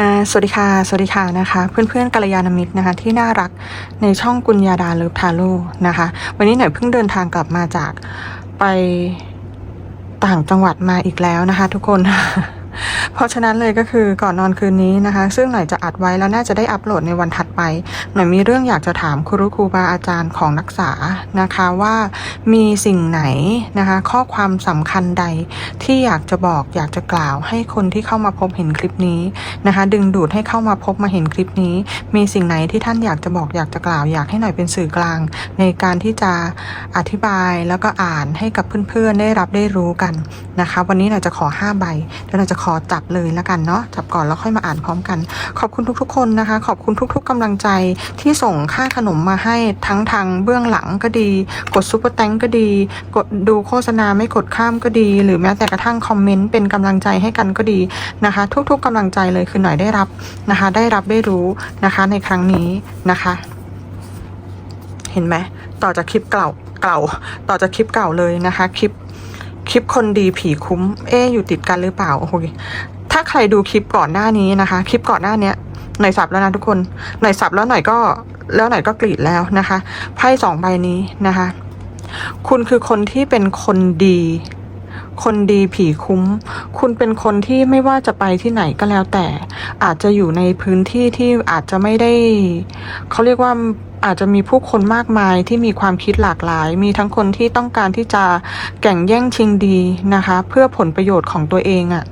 ่าสวัสดีค่ะ สวัสดีค่ะนะคะ เพื่อนๆกัลยาณมิตรนะคะ ที่น่ารักในช่องกุญญาดาเลิฟทาโร่นะคะ วันนี้หน่อยเพิ่งเดินทางกลับมาจากไปต่างจังหวัดมาอีกแล้วนะคะ ทุกคน เพราะฉะนั้นเลยก็คือก่อนนอนคืนนี้นะคะ ซึ่งหน่อยจะอัดไว้แล้วน่าจะได้อัปโหลดในวันถัดไป หน่อยมีเรื่องอยากจะถามครูครูบาอาจารย์ของนักศึกษานะคะว่ามีสิ่งไหนนะคะ ข้อความสำคัญใดที่อยากจะบอกอยากจะกล่าวให้คนที่เข้ามาพบเห็นคลิปนี้นะคะ ดึงดูดให้เข้ามาพบมาเห็นคลิปนี้ มีสิ่งไหนที่ท่านอยากจะบอกอยากจะกล่าวอยากให้หน่อยเป็นสื่อกลาง ในการที่จะอธิบายแล้วก็อ่านให้กับเพื่อนๆได้รับได้รู้กันนะคะ วันนี้หน่อยจะขอ5ใบแล้วหน่อยจะขอจับเลยแล้วกันเนาะจับก่อนแล้วค่อยมาอ่านพร้อมกัน ขอบคุณทุกๆ คนนะคะ ขอบคุณทุก ๆกำลังใจที่ส่งค่าขนมมาให้ทั้งทางเบื้องหลังก็ดี กดซุปเปอร์แตงก็ดี กดดูโฆษณาไม่กดข้ามก็ดี หรือแม้แต่กระทั่งคอมเมนต์เป็นกำลังใจให้กันก็ดีนะคะ ทุก ๆกำลังใจเลยคือหน่อยได้รับนะคะ ได้รับได้รู้นะคะในครั้งนี้นะคะ เห็นไหมต่อจากคลิปเก่าเก่าต่อจากคลิปเก่าเลยนะคะ คลิป คลิปคนดีผีคุ้ม เอ๊อยู่ติดกันหรือเปล่าโอ้โหถ้าใครดูคลิปก่อนหน้านี้นะคะ คลิปก่อนหน้าเนี้ยหน่อยสับแล้วนะทุกคนหน่อยสับแล้วหน่อยก็แล้วหน่อยก็กรีดแล้วนะคะไพ่สองใบนี้นะคะ คุณคือคนที่เป็นคนดี คนดีผีคุ้ม คุณเป็นคนที่ไม่ว่าจะไปที่ไหนก็แล้วแต่ อาจจะอยู่ในพื้นที่ที่อาจจะไม่ได้เขาเรียกว่า อาจจะมีผู้คนมากมายที่มีความคิดหลากหลาย มีทั้งคนที่ต้องการที่จะแข่งแย่งชิงดีนะคะ เพื่อผลประโยชน์ของตัวเองอะ่ะ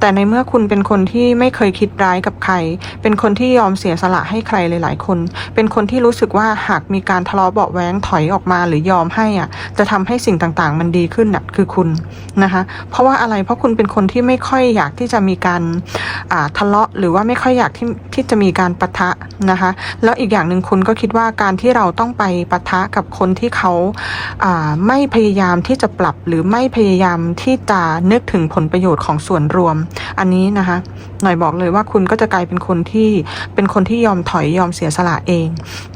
แต่ในเมื่อคุณเป็นคนที่ไม่เคยคิดร้ายกับใคร เป็นคนที่ยอมเสียสละให้ใครหลาย ๆ คน เป็นคนที่รู้สึกว่าหากมีการทะเลาะเบาะแว้งถอยออกมาหรือยอมให้อะ จะทำให้สิ่งต่างๆ มันดีขึ้นน่ะคือคุณนะคะ เพราะว่าอะไร เพราะคุณเป็นคนที่ไม่ค่อยอยากที่จะมีการอ่าทะเลาะหรือว่าไม่ค่อยอยากที่ที่จะมีการปะทะนะคะ แล้วอีกอย่างหนึ่งคุณก็คิดว่าการที่เราต้องไปปะทะกับคนที่เขาไม่พยายามที่จะปรับหรือไม่พยายามที่จะนึกถึงผลประโยชน์ของส่วนรวม อันนี้นะคะหน่อยบอกเลยว่าคุณก็จะกลายเป็นคนที่เป็นคนที่ยอมถอยยอมเสียสละเอง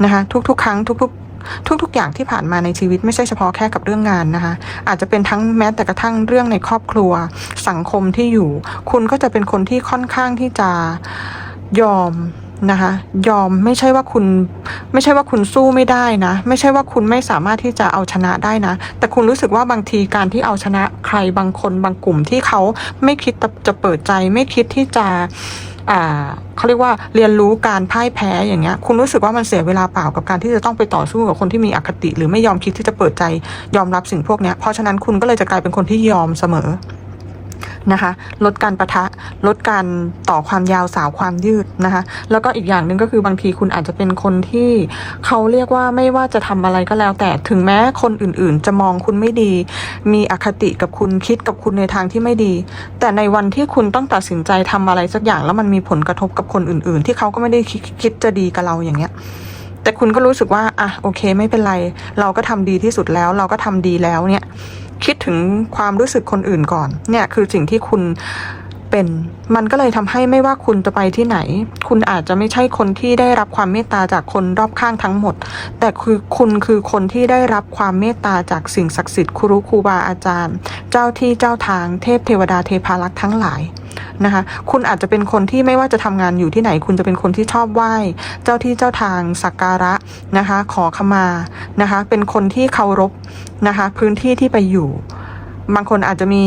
นะคะทุกๆ ครั้งทุกๆทุก ๆ อย่างที่ผ่านมาในชีวิตไม่ใช่เฉพาะแค่กับเรื่องงานนะคะ อาจจะเป็นทั้งแม้แต่กระทั่งเรื่องในครอบครัว สังคมที่อยู่ คุณก็จะเป็นคนที่ค่อนข้างที่จะยอม นะคะ ยอมไม่ใช่ว่าคุณไม่ใช่ว่าคุณสู้ไม่ได้นะ ไม่ใช่ว่าคุณไม่สามารถที่จะเอาชนะได้นะ แต่คุณรู้สึกว่าบางทีการที่เอาชนะใครบางคนบางกลุ่มที่เขาไม่คิดจะเปิดใจ ไม่คิดที่จะอ่าเขาเรียกว่าเรียนรู้การพ่ายแพ้อย่างเงี้ย คุณรู้สึกว่ามันเสียเวลาเปล่ากับการที่จะต้องไปต่อสู้กับคนที่มีอคติ หรือไม่ยอมคิดที่จะเปิดใจยอมรับสิ่งพวกเนี้ยเพราะฉะนั้นคุณก็เลยจะกลายเป็นคนที่ยอมเสมอ นะคะ ลดการประทะ ลดการต่อความยาวสาวความยืดนะคะ แล้วก็อีกอย่างหนึ่งก็คือบางทีคุณอาจจะเป็นคนที่เขาเรียกว่าไม่ว่าจะทำอะไรก็แล้ว แต่ถึงแม้คนอื่นๆ จะมองคุณไม่ดี มีอคติกับคุณคิดกับคุณในทางที่ไม่ดี แต่ในวันที่คุณต้องตัดสินใจทำอะไรสักอย่างแล้วมันมีผลกระทบกับคนอื่น ๆ ที่เขาก็ไม่ได้คิดคิดจะดีกับเราอย่างเงี้ย แต่คุณก็รู้สึกว่าอะโอเค ไม่เป็นไร เราก็ทำดีที่สุดแล้ว เราก็ทำดีแล้วเนี่ย คิดถึงความรู้สึกคนอื่นก่อน เนี่ยคือสิ่งที่คุณเป็นมันก็เลยทำให้ไม่ว่าคุณจะไปที่ไหน คุณอาจจะไม่ใช่คนที่ได้รับความเมตตาจากคนรอบข้างทั้งหมด แต่คือคุณคือคนที่ได้รับความเมตตาจากสิ่งศักดิ์สิทธิ์ครูครูบาอาจารย์ เจ้าที่เจ้าทางเทพเทวดาเทพารักษ์ทั้งหลาย นะคะ คุณอาจจะเป็นคนที่ไม่ว่าจะทำงานอยู่ที่ไหน คุณจะเป็นคนที่ชอบไหว้ เจ้าที่เจ้าทางสักการะนะคะ ขอขมานะคะ เป็นคนที่เคารพนะคะ พื้นที่ที่ไปอยู่ บางคนอาจจะมี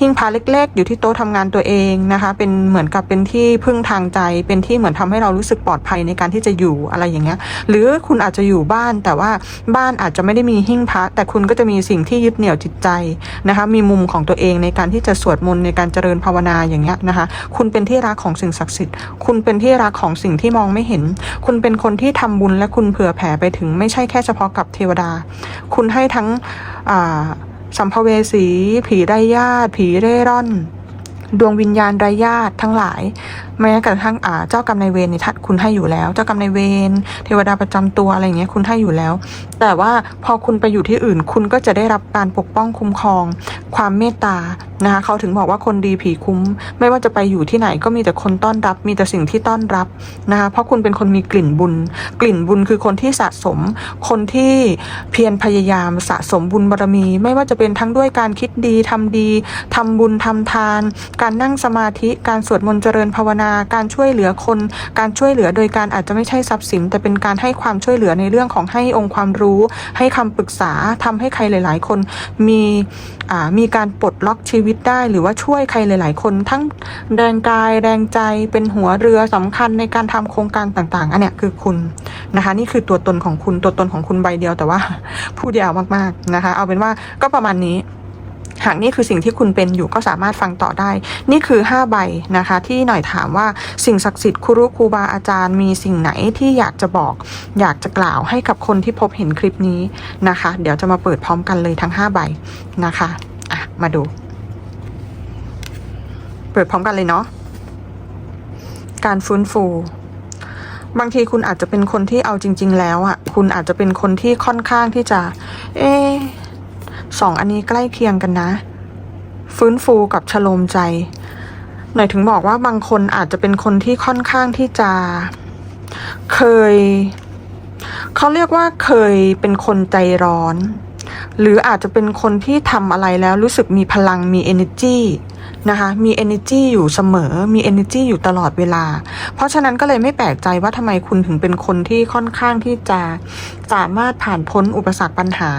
หิ้งพระเล็ก ๆ อยู่ที่โต๊ะทำงานตัวเองนะคะ เป็นเหมือนกับเป็นที่พึ่งทางใจ เป็นที่เหมือนทำให้เรารู้สึกปลอดภัยในการที่จะอยู่อะไรอย่างเงี้ย หรือคุณอาจจะอยู่บ้านแต่ว่าบ้านอาจจะไม่ได้มีหิ้งพระ แต่คุณก็จะมีสิ่งที่ยึดเหนี่ยวจิตใจนะคะ มีมุมของตัวเองในการที่จะสวดมนต์ในการเจริญภาวนาอย่างเงี้ยนะคะ คุณเป็นที่รักของสิ่งศักดิ์สิทธิ์ คุณเป็นที่รักของสิ่งที่มองไม่เห็น คุณเป็นคนที่ทำบุญและคุณเผื่อแผ่ไปถึงไม่ใช่แค่เฉพาะกับเทวดา คุณให้ทั้งอ่า สัมภเวสี ผีไร้ญาติ ผีเร่ร่อน ดวงวิญญาณไร้ญาติทั้งหลาย แม้กระทั่งอ่าเจ้ากรรมนายเวรในทัดคุณให้อยู่แล้ว เจ้ากรรมนายเวรเทวดาประจำตัวอะไรอย่างเงี้ยคุณให้อยู่แล้ว แต่ว่าพอคุณไปอยู่ที่อื่น คุณก็จะได้รับการปกป้องคุ้มครอง ความเมตตานะคะเขาถึงบอกว่าคนดีผีคุ้ม ไม่ว่าจะไปอยู่ที่ไหนก็มีแต่คนต้อนรับ มีแต่สิ่งที่ต้อนรับนะคะเพราะคุณเป็นคนมีกลิ่นบุญ กลิ่นบุญคือคนที่สะสม คนที่เพียรพยายามสะสมบุญบารมี ไม่ว่าจะเป็นทั้งด้วยการคิดดีทำดีทำบุญทำทานการนั่งสมาธิ การสวดมนต์เจริญภาวนา การช่วยเหลือคน การช่วยเหลือโดยการอาจจะไม่ใช่ทรัพย์สิน แต่เป็นการให้ความช่วยเหลือในเรื่องของให้องค์ความรู้ ให้คำปรึกษาทำให้ใครหลาย ๆ คนมีมีการปลดล็อกชีวิตได้ หรือว่าช่วยใครหลาย ๆ คนทั้งแรงกายแรงใจเป็นหัวเรือสำคัญในการทำโครงการต่าง ๆ อันเนี้ยคือคุณนะคะ นี่คือตัวตนของคุณตัวตนของคุณใบเดียวแต่ว่าพูดยาวมาก ๆ นะคะ เอาเป็นว่าก็ประมาณนี้ หากนี่คือสิ่งที่คุณเป็นอยู่ก็สามารถฟังต่อได้ นี่คือ 5 ใบนะคะ ที่หน่อยถามว่าสิ่งศักดิ์สิทธิ์ครูครูบาอาจารย์มีสิ่งไหนที่อยากจะบอก อยากจะกล่าวให้กับคนที่พบเห็นคลิปนี้นะคะ เดี๋ยวจะมาเปิดพร้อมกันเลยทั้ง 5 ใบนะคะอะมาดู เปิดพร้อมกันเลยเนาะการฟื้นฟูบางทีคุณอาจจะเป็นคนที่เอาจริง ๆ แล้วอะ คุณอาจจะเป็นคนที่ค่อนข้างที่จะ เอะ สองอันนี้ใกล้เคียงกันนะ ฟื้นฟูกับชโลมใจ หน่อยถึงบอกว่าบางคนอาจจะเป็นคนที่ค่อนข้างที่จะ เคย เขาเรียกว่าเคยเป็นคนใจร้อน หรืออาจจะเป็นคนที่ทำอะไรแล้วรู้สึกมีพลังมี energy นะคะ มี energy อยู่เสมอ มี energy อยู่ตลอดเวลา เพราะฉะนั้นก็เลยไม่แปลกใจว่าทำไมคุณถึงเป็นคนที่ค่อนข้างที่จะสามารถผ่านพ้นอุปสรรคปัญหา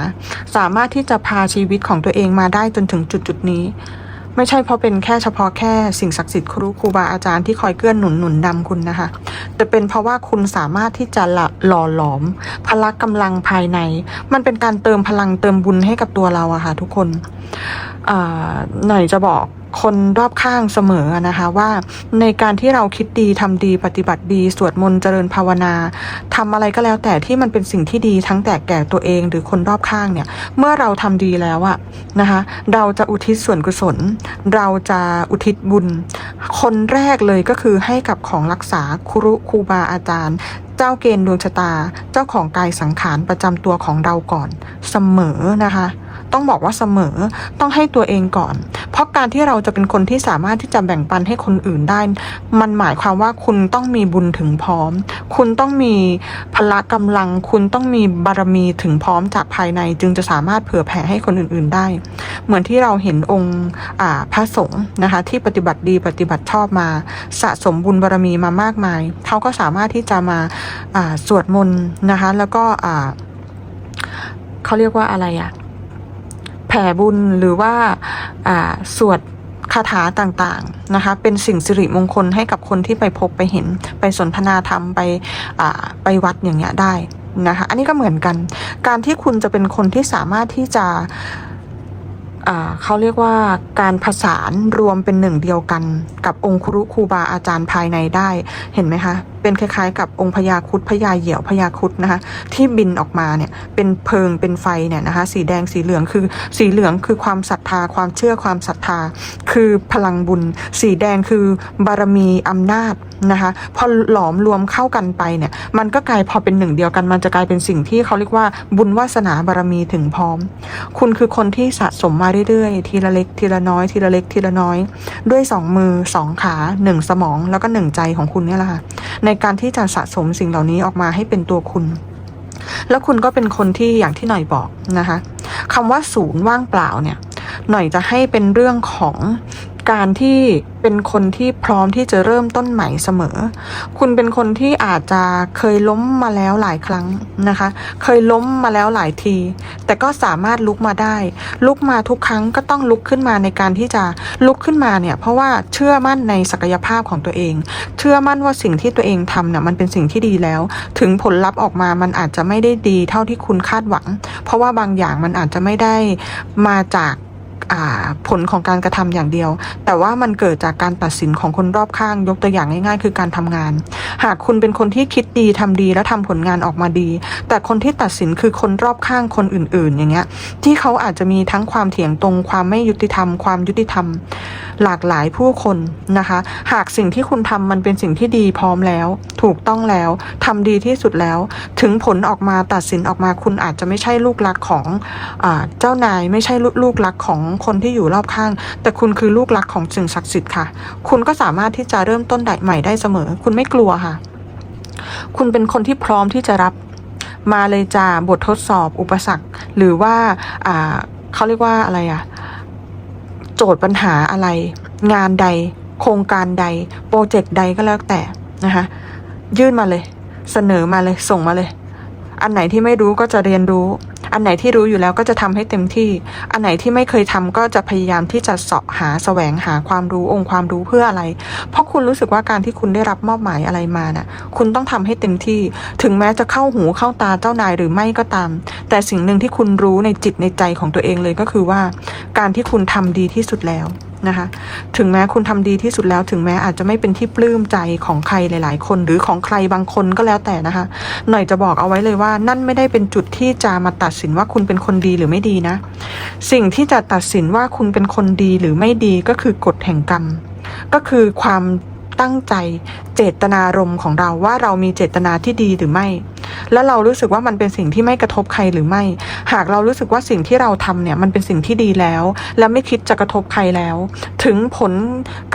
สามารถที่จะพาชีวิตของตัวเองมาได้จนถึงจุดจุดนี้ ไม่ใช่เพราะเป็นแค่เฉพาะแค่สิ่งศักดิ์สิทธิ์ครูครูบาอาจารย์ที่คอยเกื้อนหนุนหนุนนำคุณนะคะ แต่เป็นเพราะว่าคุณสามารถที่จะหล่อหลอม พละกำลังภายใน มันเป็นการเติมพลังเติมบุญให้กับตัวเราอะค่ะทุกคนหน่อยจะบอก คนรอบข้างเสมอนะคะว่าในการที่เราคิดดีทำดีปฏิบัติดี สวดมนต์เจริญภาวนาทำอะไรก็แล้วแต่ที่มันเป็นสิ่งที่ดีทั้งแต่แก่ตัวเองหรือคนรอบข้างเนี่ย เมื่อเราทำดีแล้วอะนะคะเราจะอุทิศส่วนกุศล เราจะอุทิศบุญ คนแรกเลยก็คือให้กับของรักษาครุครูบาอาจารย์เจ้าเกณฑ์ดวงชะตา เจ้าของกายสังขารประจำตัวของเราก่อน เสมอนะคะ ต้องบอกว่าเสมอต้องให้ตัวเองก่อน เพราะการที่เราจะเป็นคนที่สามารถที่จะแบ่งปันให้คนอื่นได้ มันหมายความว่าคุณต้องมีบุญถึงพร้อม คุณต้องมีพละกำลัง คุณต้องมีบารมีถึงพร้อมจากภายใน จึงจะสามารถเผื่อแผ่ให้คนอื่นๆได้ เหมือนที่เราเห็นองค์พระสงฆ์นะคะ ที่ปฏิบัติดีปฏิบัติชอบมา สะสมบุญบารมีมามากมายเขาก็สามารถที่จะมาสวดมนต์นะคะ แล้วก็เขาเรียกว่าอะไรอะแผ่บุญหรือว่าสวดคาถาต่างๆนะคะ เป็นสิ่งสิริมงคลให้กับคนที่ไปพบไปเห็นไปสนทนาธรรมไปไปวัดอย่างเงี้ยได้นะคะ อันนี้ก็เหมือนกัน การที่คุณจะเป็นคนที่สามารถที่จะ เขาเรียกว่าการผสานรวมเป็นหนึ่งเดียวกันกับองครุครูบาอาจารย์ภายในได้เห็นไหมคะ เป็นคล้ายๆ กับองค์พญาคุดพญาเหยี่ยวพญาคุดนะคะ ที่บินออกมาเนี่ยเป็นเพลิงเป็นไฟเนี่ยนะคะ สีแดงสีเหลืองคือสีเหลืองคือความศรัทธาความเชื่อความศรัทธา คือพลังบุญ สีแดงคือบารมีอำนาจนะคะ พอหลอมรวมเข้ากันไปเนี่ย มันก็กลายพอเป็นหนึ่งเดียวกัน มันจะกลายเป็นสิ่งที่เขาเรียกว่าบุญวาสนาบารมีถึงพร้อม คุณคือคนที่สะสมมาเรื่อยๆ ทีละเล็กทีละน้อย ทีละเล็กทีละน้อย ด้วยสองมือสองขาหนึ่งสมองแล้วก็หนึ่งใจของคุณเนี่ยแหละค่ะ ในการที่จะสะสมสิ่งเหล่านี้ออกมาให้เป็นตัวคุณ แล้วคุณก็เป็นคนที่อย่างที่หน่อยบอกนะคะคำว่าศูนย์ว่างเปล่าเนี่ยหน่อยจะให้เป็นเรื่องของ การที่เป็นคนที่พร้อมที่จะเริ่มต้นใหม่เสมอ คุณเป็นคนที่อาจจะเคยล้มมาแล้วหลายครั้งนะคะ เคยล้มมาแล้วหลายที แต่ก็สามารถลุกมาได้ ลุกมาทุกครั้งก็ต้องลุกขึ้นมาในการที่จะลุกขึ้นมาเนี่ย เพราะว่าเชื่อมั่นในศักยภาพของตัวเอง เชื่อมั่นว่าสิ่งที่ตัวเองทำเนี่ยมันเป็นสิ่งที่ดีแล้ว ถึงผลลัพธ์ออกมามันอาจจะไม่ได้ดีเท่าที่คุณคาดหวัง เพราะว่าบางอย่างมันอาจจะไม่ได้มาจาก ผลของการกระทำอย่างเดียว แต่ว่ามันเกิดจากการตัดสินของคนรอบข้างยกตัวอย่างง่ายๆ คือการทำงาน หากคุณเป็นคนที่คิดดีทำดีและทำผลงานออกมาดี แต่คนที่ตัดสินคือคนรอบข้างคนอื่น ๆ อย่างเงี้ย ที่เขาอาจจะมีทั้งความเถียงตรง ความไม่ยุติธรรม ความยุติธรรม หลากหลายผู้คนนะคะ หากสิ่งที่คุณทำมันเป็นสิ่งที่ดีพร้อมแล้ว ถูกต้องแล้วทำดีที่สุดแล้ว ถึงผลออกมาตัดสินออกมาคุณอาจจะไม่ใช่ลูกรักของอเจ้านายไม่ใช่ลูกรักของคนที่อยู่รอบข้าง แต่คุณคือลูกรักของสิ่งศักดิ์สิทธิ์ค่ะ คุณก็สามารถที่จะเริ่มต้นใหม่ได้เสมอ คุณไม่กลัวค่ะ คุณเป็นคนที่พร้อมที่จะรับมาเลยจ้าบททดสอบอุปสรรค หรือว่าอ่าเขาเรียกว่าอะไรอะโจทย์ปัญหาอะไร งานใด โครงการใด โปรเจกต์ใดก็แล้วแต่นะคะยื่นมาเลย เสนอมาเลยส่งมาเลย อันไหนที่ไม่รู้ก็จะเรียนรู้ อันไหนที่รู้อยู่แล้วก็จะทำให้เต็มที่ อันไหนที่ไม่เคยทำก็จะพยายามที่จะเสาะหาแสวงหาความรู้องค์ความรู้เพื่ออะไร เพราะคุณรู้สึกว่าการที่คุณได้รับมอบหมายอะไรมาน่ะ คุณต้องทำให้เต็มที่ ถึงแม้จะเข้าหูเข้าตาเจ้านายหรือไม่ก็ตาม แต่สิ่งหนึ่งที่คุณรู้ในจิตในใจของตัวเองเลยก็คือว่า การที่คุณทำดีที่สุดแล้ว นะคะ ถึงแม้คุณทำดีที่สุดแล้ว ถึงแม้อาจจะไม่เป็นที่ปลื้มใจของใครหลาย ๆ คน หรือของใครบางคนก็แล้วแต่นะคะ หน่อยจะบอกเอาไว้เลยว่า นั่นไม่ได้เป็นจุดที่จะมาตัดสินว่าคุณเป็นคนดีหรือไม่ดีนะ สิ่งที่จะตัดสินว่าคุณเป็นคนดีหรือไม่ดีก็คือกฎแห่งกรรม ก็คือความตั้งใจเจตนารมณ์ของเราว่าเรามีเจตนาที่ดีหรือไม่ และเรารู้สึกว่ามันเป็นสิ่งที่ไม่กระทบใครหรือไม่ หากเรารู้สึกว่าสิ่งที่เราทำเนี่ยมันเป็นสิ่งที่ดีแล้ว และไม่คิดจะกระทบใครแล้ว ถึงผล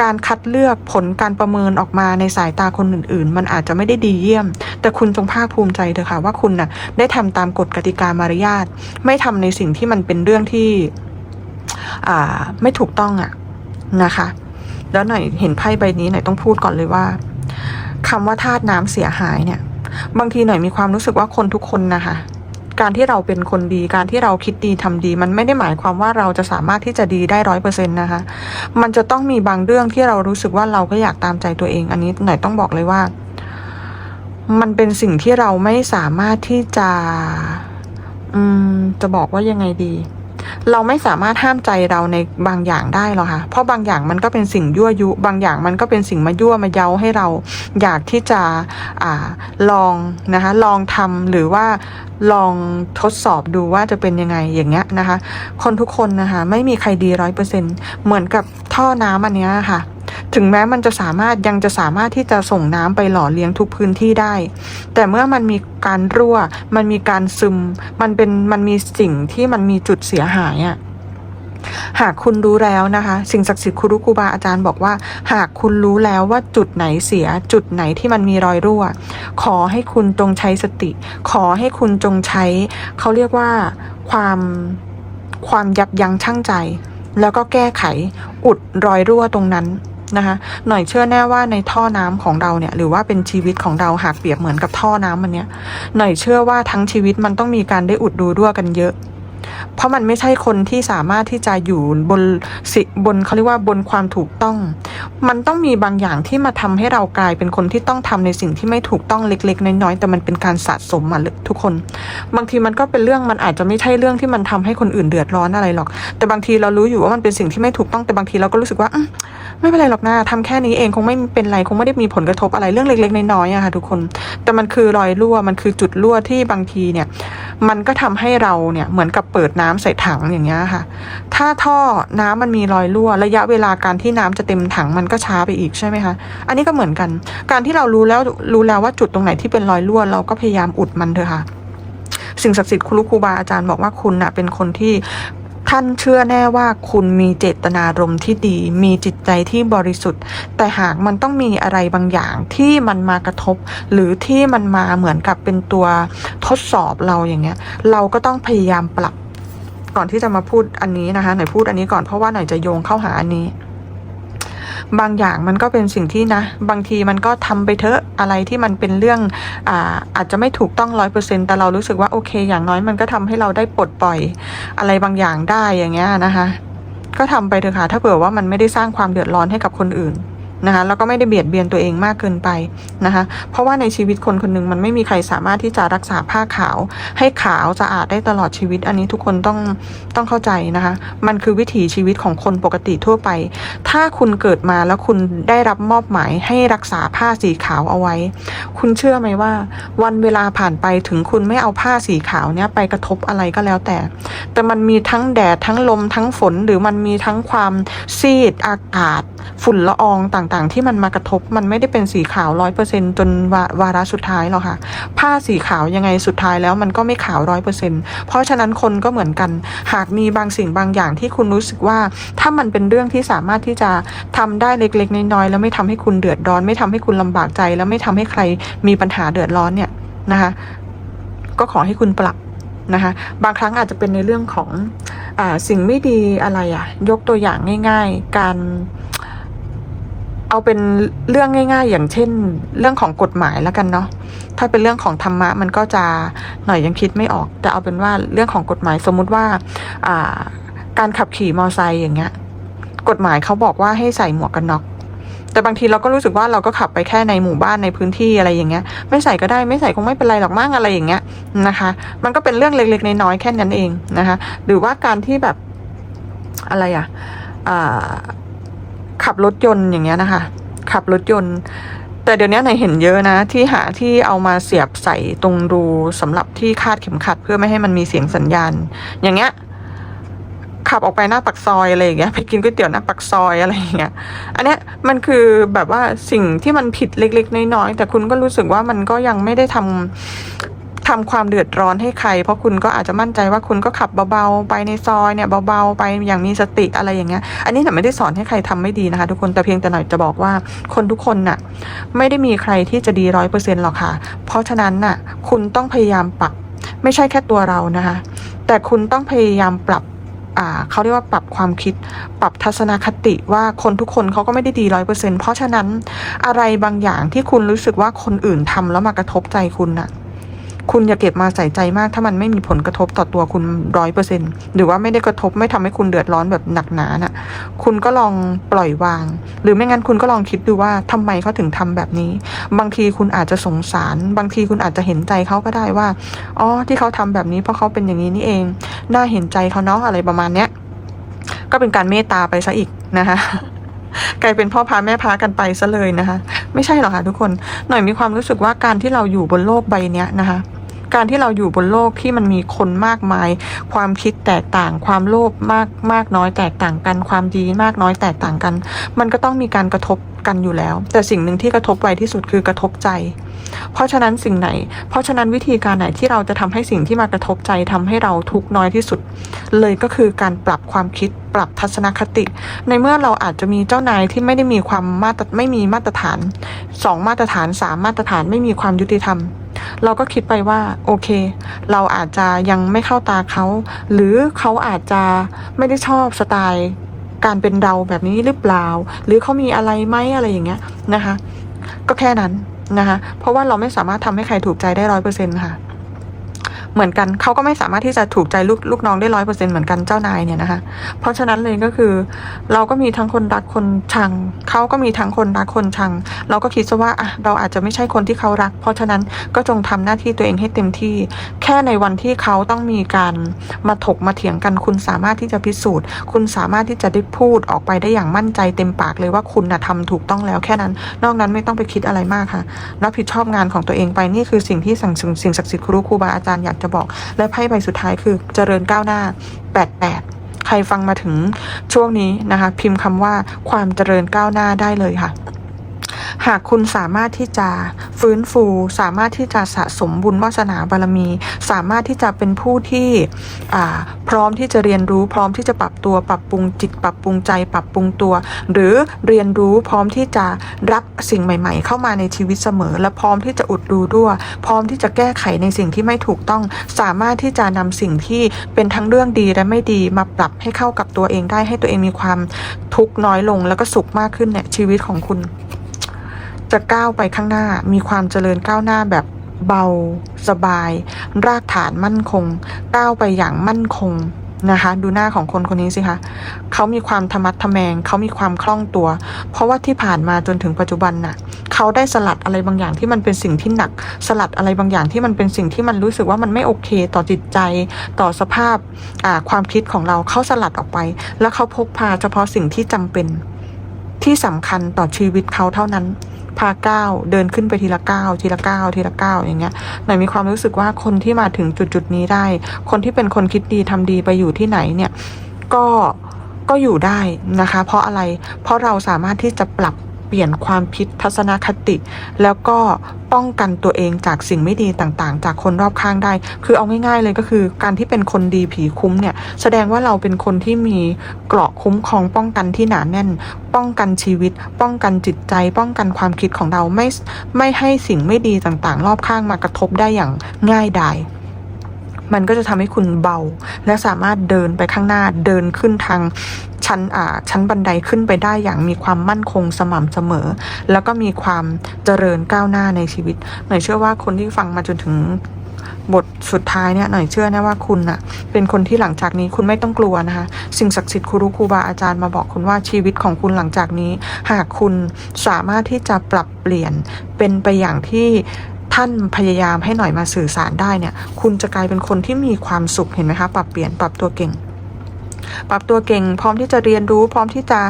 การคัดเลือกผลการประเมินออกมาในสายตาคนอื่น ๆ มันอาจจะไม่ได้ดีเยี่ยม แต่คุณจงภาคภูมิใจเถอะค่ะว่าคุณน่ะได้ทำตามกฎกติกามารยาทไม่ทำในสิ่งที่มันเป็นเรื่องที่อ่าไม่ถูกต้องอะนะคะ แล้วหน่อยเห็นไพ่ใบนี้หน่อยต้องพูดก่อนเลยว่าคำว่าธาตุน้ำเสียหายเนี่ย บางทีหน่อยมีความรู้สึกว่าคนทุกคนนะคะ การที่เราเป็นคนดี การที่เราคิดดีทำดี มันไม่ได้หมายความว่าเราจะสามารถที่จะดีได้ร้อยเปอร์เซ็นต์นะคะ มันจะต้องมีบางเรื่องที่เรารู้สึกว่าเราก็อยากตามใจตัวเอง อันนี้หน่อยต้องบอกเลยว่า มันเป็นสิ่งที่เราไม่สามารถที่จะ อืม จะบอกว่ายังไงดี เราไม่สามารถห้ามใจเราในบางอย่างได้หรอกค่ะ เพราะบางอย่างมันก็เป็นสิ่งยั่วยุ บางอย่างมันก็เป็นสิ่งมายั่วมาเย้าให้เราอยากที่จะอ่าลองนะคะลองทำหรือว่าลองทดสอบดูว่าจะเป็นยังไงอย่างเงี้ยนะคะ คนทุกคนนะคะไม่มีใครดีร้อยเปอร์เซ็นเหมือนกับท่อน้ำอันเนี้ยค่ะ ถึงแม้มันจะสามารถยังจะสามารถที่จะส่งน้ำไปหล่อเลี้ยงทุกพื้นที่ได้ แต่เมื่อมันมีการรั่ว มันมีการซึม มันเป็นมันมีสิ่งที่มันมีจุดเสียหายอะ่ะหากคุณรู้แล้วนะคะ สิ่งศักดิ์สิทธิ์ครูรุครูบาอาจารย์บอกว่า หากคุณรู้แล้วว่าจุดไหนเสีย จุดไหนที่มันมีรอยรั่ว ขอให้คุณจงใช้สติ ขอให้คุณจงใช้ เขาเรียกว่าความความยับยั้งชั่งใจ แล้วก็แก้ไข อุดรอยรั่วตรงนั้น นะคะ หน่อยเชื่อแน่ว่าในท่อน้ำของเราเนี่ย หรือว่าเป็นชีวิตของเราหากเปรียบเหมือนกับท่อน้ำมันเนี้ยหน่อยเชื่อว่าทั้งชีวิตมันต้องมีการได้อุดรูรั่วกันเยอะเพราะมันไม่ใช่คนที่สามารถที่จะอยู่บนสิบนเขาเรียกว่าบนความถูกต้อง มันต้องมีบางอย่างที่มาทำให้เรากลายเป็นคนที่ต้องทำในสิ่งที่ไม่ถูกต้องเล็ก ๆ น้อยๆแต่มันเป็นการสะสมมาทุกคน บางทีมันก็เป็นเรื่องมันอาจจะไม่ใช่เรื่องที่มันทำให้คนอื่นเดือดร้อนอะไรหรอก แต่บางทีเรารู้อยู่ว่ามันเป็นสิ่งที่ไม่ถูกต้องแต่บางทีเราก็รู้สึกว่าไม่เป็นไรหรอกนะทำแค่นี้เองคงไม่เป็นไรคงไม่ได้มีผลกระทบอะไรเรื่องเล็ก ๆ น้อยๆอะค่ะทุกคน แต่มันคือรอยรั่วมันคือจุดรั่วที่บางทีเนี่ย มันก็ทำให้เราเนี่ยเหมือนกับเปิดน้ำใส่ถังอย่างเงี้ยค่ะ ถ้าท่อน้ำมันมีรอยรั่ว ระยะเวลาการที่น้ำจะเต็มถังมันก็ช้าไปอีกใช่ไหมคะ อันนี้ก็เหมือนกัน การที่เรารู้แล้วรู้แล้วว่าจุดตรงไหนที่เป็นรอยรั่วเราก็พยายามอุดมันเถอะค่ะ สิ่งศักดิ์สิทธิ์ครูครูบาอาจารย์บอกว่าคุณน่ะเป็นคนที่ท่านเชื่อแน่ว่าคุณมีเจตนารมณ์ที่ดี มีจิตใจที่บริสุทธิ์ แต่หากมันต้องมีอะไรบางอย่างที่มันมากระทบ หรือที่มันมาเหมือนกับเป็นตัวทดสอบเราอย่างเงี้ย เราก็ต้องพยายามปรับ ก่อนที่จะมาพูดอันนี้นะคะหน่อยพูดอันนี้ก่อนเพราะว่าหน่อยจะโยงเข้าหาอันนี้ บางอย่างมันก็เป็นสิ่งที่นะ บางทีมันก็ทำไปเถอะอะไรที่มันเป็นเรื่องอ่าอาจจะไม่ถูกต้องร้อยเปอร์เซ็นแต่เรารู้สึกว่าโอเค อย่างน้อยมันก็ทำให้เราได้ปลดปล่อยอะไรบางอย่างได้อย่างเงี้ยนะคะ ก็ทำไปเถอะค่ะถ้าเผื่อว่ามันไม่ได้สร้างความเดือดร้อนให้กับคนอื่น นะคะแล้วก็ไม่ได้เบียดเบียนตัวเองมากเกินไปนะคะเพราะว่าในชีวิตคนคนหนึ่งมันไม่มีใครสามารถที่จะรักษาผ้าขาว ให้ขาวสะอาดได้ตลอดชีวิต อันนี้ทุกคนต้องต้องเข้าใจนะคะมันคือวิถีชีวิตของคนปกติทั่วไป ถ้าคุณเกิดมาแล้วคุณได้รับมอบหมายให้รักษาผ้าสีขาวเอาไว้ คุณเชื่อไหมว่า วันเวลาผ่านไปถึงคุณไม่เอาผ้าสีขาวเนี้ยไปกระทบอะไรก็แล้วแต่ แต่มันมีทั้งแดดทั้งลมทั้งฝนหรือมันมีทั้งความซีดอากาศ ฝุ่นละอองต่างๆ ที่มันมากระทบมันไม่ได้เป็นสีขาวร้อยเปอร์เซ็นจนวาวาระสุดท้ายหรอกค่ะ ผ้าสีขาวยังไงสุดท้ายแล้วมันก็ไม่ขาวร้อยเปอร์เซ็นเพราะฉะนั้นคนก็เหมือนกัน หากมีบางสิ่งบางอย่างที่คุณรู้สึกว่า ถ้ามันเป็นเรื่องที่สามารถที่จะทำได้เล็กๆน้อยๆแล้วไม่ทำให้คุณเดือดร้อน ไม่ทำให้คุณลำบากใจ แล้วไม่ทำให้ใครมีปัญหาเดือดร้อนเนี่ยนะคะก็ขอให้คุณปรับนะคะบางครั้งอาจจะเป็นในเรื่องของอสิ่งไม่ดีอะไรอะยกตัวอย่างง่าย ๆ การ เอาเป็นเรื่องง่าย ๆ อย่างเช่น เรื่องของกฎหมายแล้วกันเนาะถ้าเป็นเรื่องของธรรมะมันก็จะหน่อยยังคิดไม่ออก แต่เอาเป็นว่าเรื่องของกฎหมายสมมุติว่าอ่าการขับขี่มอไซค์อย่างเงี้ย กฎหมายเขาบอกว่าให้ใส่หมวกกันน็อกแต่บางทีเราก็รู้สึกว่าเราก็ขับไปแค่ในหมู่บ้านในพื้นที่อะไรอย่างเงี้ย ไม่ใส่ก็ได้ไม่ใส่คงไม่เป็นไรหรอกมั้งอะไรอย่างเงี้ยนะคะ มันก็เป็นเรื่องเล็กๆน้อยๆแค่นั้นเองนะคะ หรือว่าการที่แบบอะไรอะอ่า ขับรถยนต์อย่างเงี้ยนะคะ ขับรถยนต์ แต่เดี๋ยวนี้ไหนเห็นเยอะนะ ที่หาที่เอามาเสียบใส่ตรงรูสำหรับที่คาดเข็มขัด เพื่อไม่ให้มันมีเสียงสัญญาณ อย่างเงี้ยขับออกไปหน้าปักซอยอะไรอย่างเงี้ยไปกินก๋วยเตี๋ยวหน้าปักซอยอะไรอย่างเงี้ยอันเนี้ยมันคือแบบว่าสิ่งที่มันผิดเล็ก ๆ น้อยๆแต่คุณก็รู้สึกว่ามันก็ยังไม่ได้ทำ ทำความเดือดร้อนให้ใคร เพราะคุณก็อาจจะมั่นใจว่าคุณก็ขับเบาๆ ไปในซอยเนี่ยเบาๆ ไปอย่างมีสติอะไรอย่างเงี้ย อันนี้แต่ไม่ได้สอนให้ใครทำไม่ดีนะคะ ทุกคนแต่เพียงแต่หน่อยจะบอกว่าคนทุกคนน่ะไม่ได้มีใครที่จะดีร้อยเปอร์เซ็นต์หรอกค่ะ เพราะฉะนั้นน่ะคุณต้องพยายามปรับ ไม่ใช่แค่ตัวเรานะคะ แต่คุณต้องพยายามปรับอ่าเขาเรียกว่าปรับความคิด ปรับทัศนคติว่าคนทุกคนเขาก็ไม่ได้ดีร้อยเปอร์เซ็นเพราะฉะนั้นอะไรบางอย่างที่คุณรู้สึกว่าคนอื่นทำแล้วมากระทบใจคุณน่ะ คุณอย่าเก็บมาใส่ใจมากถ้ามันไม่มีผลกระทบต่อตัวคุณร้อยเปอร์เซ็นหรือว่าไม่ได้กระทบไม่ทำให้คุณเดือดร้อนแบบหนักหนาน่ะ คุณก็ลองปล่อยวาง หรือไม่งั้นคุณก็ลองคิดดูว่าทำไมเขาถึงทำแบบนี้ บางทีคุณอาจจะสงสาร บางทีคุณอาจจะเห็นใจเขาก็ได้ว่าอ๋อที่เขาทำแบบนี้เพราะเขาเป็นอย่างนี้นี่เอง น่าเห็นใจเขาเนาะอะไรประมาณเนี้ยก็เป็นการเมตตาไปซะอีกนะคะกลายเป็นพ่อพาแม่พากันไปซะเลยนะคะ ไม่ใช่หรอกค่ะทุกคนหน่อยมีความรู้สึกว่าการที่เราอยู่บนโลกใบนี้นะคะ การที่เราอยู่บนโลกที่มันมีคนมากมาย ความคิดแตกต่าง ความโลภมากมากน้อยแตกต่างกัน ความดีมากน้อยแตกต่างกัน มันก็ต้องมีการกระทบกันอยู่แล้ว แต่สิ่งหนึ่งที่กระทบไวที่สุดคือกระทบใจ เพราะฉะนั้นสิ่งไหน เพราะฉะนั้นวิธีการไหนที่เราจะทำให้สิ่งที่มากระทบใจทำให้เราทุกน้อยที่สุด เลยก็คือการปรับความคิดปรับทัศนคติ ในเมื่อเราอาจจะมีเจ้านายที่ไม่ได้มีความมาตรไม่มีมาตรฐานสองมาตรฐานสามมาตรฐานไม่มีความยุติธรรม เราก็คิดไปว่าโอเค เราอาจจะยังไม่เข้าตาเขา หรือเขาอาจจะไม่ได้ชอบสไตล์การเป็นเราแบบนี้หรือเปล่า หรือเขามีอะไรไหมอะไรอย่างเงี้ยนะคะ ก็แค่นั้น นะคะ เพราะว่าเราไม่สามารถทำให้ใครถูกใจได้ร้อยเปอร์เซ็นต์ค่ะ เหมือนกันเขาก็ไม่สามารถที่จะถูกใจลูกลูกน้องได้ร้อยเปอร์เซ็นเหมือนกันเจ้านายเนี่ยนะคะ เพราะฉะนั้นเลยก็คือ เราก็มีทั้งคนรักคนชังเขาก็มีทั้งคนรักคนชัง เราก็คิดซะว่าอะเราอาจจะไม่ใช่คนที่เขารัก เพราะฉะนั้นก็จงทำหน้าที่ตัวเองให้เต็มที่ แค่ในวันที่เขาต้องมีการมาถกมาเถียงกัน คุณสามารถที่จะพิสูจน์ คุณสามารถที่จะได้พูดออกไปได้อย่างมั่นใจเต็มปากเลยว่าคุณนะทำถูกต้องแล้วแค่นั้น นอกนั้นไม่ต้องไปคิดอะไรมากค่ะรับผิดชอบงานของตัวเองไปนี่คือสิ่งที่สั่งสิ่งศักดิ์สิทธิ์ครูครูบาอาจารย์อยากจะบอก และไพ่ใบสุดท้ายคือเจริญก้าวหน้า 88 ใครฟังมาถึงช่วงนี้นะคะ พิมพ์คำว่าความเจริญก้าวหน้าได้เลยค่ะ หากคุณสามารถที่จะฟื้นฟู สามารถที่จะสะสมบุญวาสนาบารมี สามารถที่จะเป็นผู้ที่พร้อมที่จะเรียนรู้ พร้อมที่จะปรับตัวปรับปรุงจิต ปรับปรุงใจ ปรับปรุงตัว หรือเรียนรู้พร้อมที่จะรับสิ่งใหม่ ๆ เข้ามาในชีวิตเสมอ และพร้อมที่จะอุดรูรั่ว พร้อมที่จะแก้ไขในสิ่งที่ไม่ถูกต้อง สามารถที่จะนำสิ่งที่เป็นทั้งเรื่องดีและไม่ดีมาปรับให้เข้ากับตัวเองได้ให้ตัวเองมีความทุกข์น้อยลง แล้วก็สุขมากขึ้นเนี่ยชีวิตของคุณ จะก้าวไปข้างหน้ามีความเจริญก้าวหน้าแบบเบา สบาย รากฐานมั่นคง ก้าวไปอย่างมั่นคงนะคะ ดูหน้าของคนคนนี้สิคะเขามีความธรรมัดทะแมงเขามีความคล่องตัว เพราะว่าที่ผ่านมาจนถึงปัจจุบันน่ะเขาได้สลัดอะไรบางอย่างที่มันเป็นสิ่งที่หนัก สลัดอะไรบางอย่างที่มันเป็นสิ่งที่มันรู้สึกว่ามันไม่โอเค ต่อจิตใจ ต่อสภาพอ่าความคิดของเราเขาสลัดออกไป แล้วเขาพกพาเฉพาะสิ่งที่จำเป็น ที่สำคัญต่อชีวิตเขาเท่านั้น พาก้าวเดินขึ้นไปทีละก้าวทีละก้าวทีละก้าวอย่างเงี้ยหน่อยมีความรู้สึกว่าคนที่มาถึงจุดจุดนี้ได้ คนที่เป็นคนคิดดีทำดีไปอยู่ที่ไหนเนี่ยก็ก็อยู่ได้นะคะ เพราะอะไรเพราะเราสามารถที่จะปรับ เปลี่ยนความคิดทัศนคติ แล้วก็ป้องกันตัวเองจากสิ่งไม่ดีต่างๆ จากคนรอบข้างได้ คือเอาง่ายๆเลยก็คือ การที่เป็นคนดีผีคุ้มเนี่ย แสดงว่าเราเป็นคนที่มีเกราะคุ้มครองป้องกันที่หนาแน่น ป้องกันชีวิต ป้องกันจิตใจ ป้องกันความคิดของเราไม่ไม่ให้สิ่งไม่ดีต่างๆ รอบข้างมากระทบได้อย่างง่ายดาย มันก็จะทำให้คุณเบา และสามารถเดินไปข้างหน้าเดินขึ้นทางชั้นอ่าชั้นบันไดขึ้นไปได้อย่างมีความมั่นคงสม่ำเสมอ แล้วก็มีความเจริญก้าวหน้าในชีวิตหน่อยเชื่อว่าคนที่ฟังมาจนถึงบทสุดท้ายเนี่ยหน่อยเชื่อนะว่าคุณน่ะเป็นคนที่หลังจากนี้คุณไม่ต้องกลัวนะคะ สิ่งศักดิ์สิทธิ์ครูครูบาอาจารย์มาบอกคุณว่าชีวิตของคุณหลังจากนี้ หากคุณสามารถที่จะปรับเปลี่ยนเป็นไปอย่างที่ ท่านพยายามให้หน่อยมาสื่อสารได้เนี่ย คุณจะกลายเป็นคนที่มีความสุขเห็นไหมคะ ปรับเปลี่ยนปรับตัวเก่ง ปรับตัวเก่ง พร้อมที่จะเรียนรู้ พร้อมที่จะ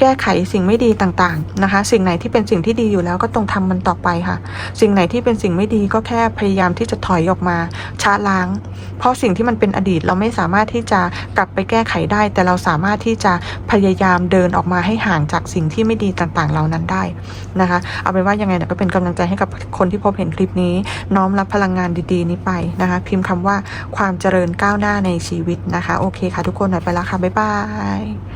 แก้ไขสิ่งไม่ดีต่างๆนะคะ สิ่งไหนที่เป็นสิ่งที่ดีอยู่แล้วก็ต้องทำมันต่อไปค่ะ สิ่งไหนที่เป็นสิ่งไม่ดีก็แค่พยายามที่จะถอยออกมาช้าล้าง เพราะสิ่งที่มันเป็นอดีตเราไม่สามารถที่จะกลับไปแก้ไขได้ แต่เราสามารถที่จะพยายามเดินออกมาให้ห่างจากสิ่งที่ไม่ดีต่างๆ เหล่านั้นได้นะคะ เอาเป็นว่ายังไงเนี่ยก็เป็นกำลังใจให้กับคนที่พบเห็นคลิปนี้ น้อมรับพลังงานดีๆ นี้ไปนะคะ พิมพ์คำว่าความเจริญก้าวหน้าในชีวิตนะคะ โอเคค่ะทุกคนหน่อยไปแล้วค่ะบ๊ายบาย